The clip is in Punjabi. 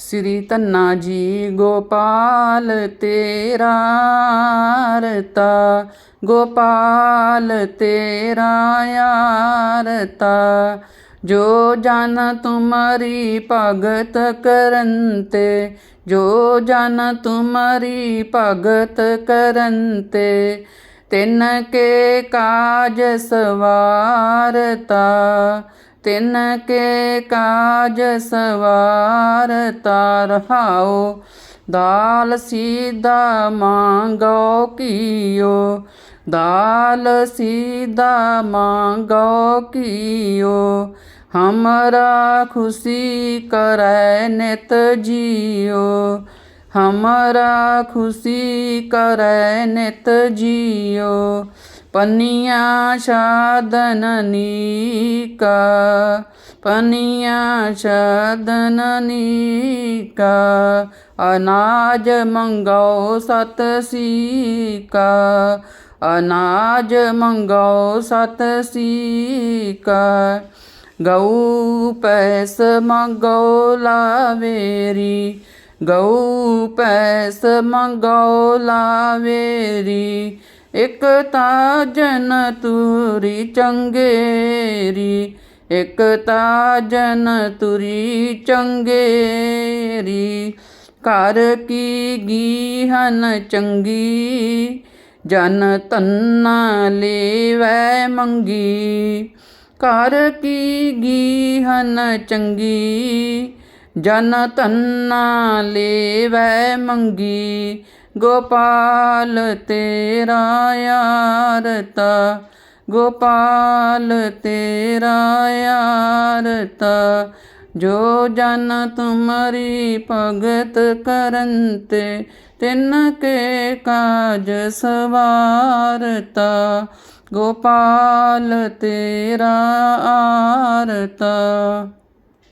ਸ੍ਰੀ ਧੰਨਾ ਜੀ ਗੋਪਾਲ ਤੇਰਾ ਰਤਾ ਗੋਪਾਲ ਤੇਰਾ ਯਾਰਤਾ ਜੋ ਜਨ ਤੁਮਰੀ ਭਗਤ ਕਰੰਤੇ, ਜੋ ਜਨ ਤੁਮਰੀ ਭਗਤ ਕਰੰਤੇ, ਤਿਨ ਕੇ ਕਾਜ ਸਵਾਰਤਾ ਤਿਨ ਕੇ ਕਾਜ ਸਵਾਰ ਤਰਹਾਓ ਦਾਲ ਸੀਦਾ ਮੰਗੋ ਕੀਓ, ਦਾਲ ਸੀਦਾ ਮੰਗੋ ਕੀਓ, ਹਮਰਾ ਖੁਸ਼ੀ ਕਰੈ ਨਿਤ ਜੀਓ, ਹਮਰਾ ਖੁਸ਼ੀ ਕਰੈ ਨਿਤ ਜੀਓ ਪਨੀਆਂ ਸਾਧਨ ਨੀਕਾ, ਪਨੀਆਂ ਸਾਧਨ ਨੀਕਾ, ਅਨਾਜ ਮੰਗਾਓ ਸਤ ਸੀਕਾ, ਅਨਾਜ ਮੰਗਾਓ ਸਤ ਸੀਕਾ, ਗਊ ਪੈਸ ਮੰਗੋ ਲਾਵੇਰੀ, ਗਊ ਪੈਸ ਮੰਗੋ ਲਾਵੇਰੀ ਇਕ ਤਾ ਜਨ ਤੁਰੀ ਚੰਗੇਰੀ, ਇਕ ਤਾਂ ਜਨ ਤੁਰੀ ਚੰਗੇਰੀ। ਘਰ ਕੀ ਗੀਹਨ ਚੰਗੀ, ਜਨ ਤੰਨਾ ਲੇਵੈ ਮੰਗੀ। ਘਰ ਕੀ ਗੀਹਨ ਚੰਗੀ ਜਨ ਤੰਨਾ ਲੇਵੈ ਮੰਗੀ, ਗੋਪਾਲ ਤੇਰਾ ਯਾਰਤਾ ਗੋਪਾਲ ਤੇਰਾ ਯਾਰਤਾ ਜੋ ਜਨ ਤੁਮਰੀ ਭਗਤ ਕਰੰਤੇ, ਤਿਨ ਕੇ ਕਾਜ ਸਵਾਰਤਾ, ਗੋਪਾਲ ਤੇਰਾ ਆਰਤਾ।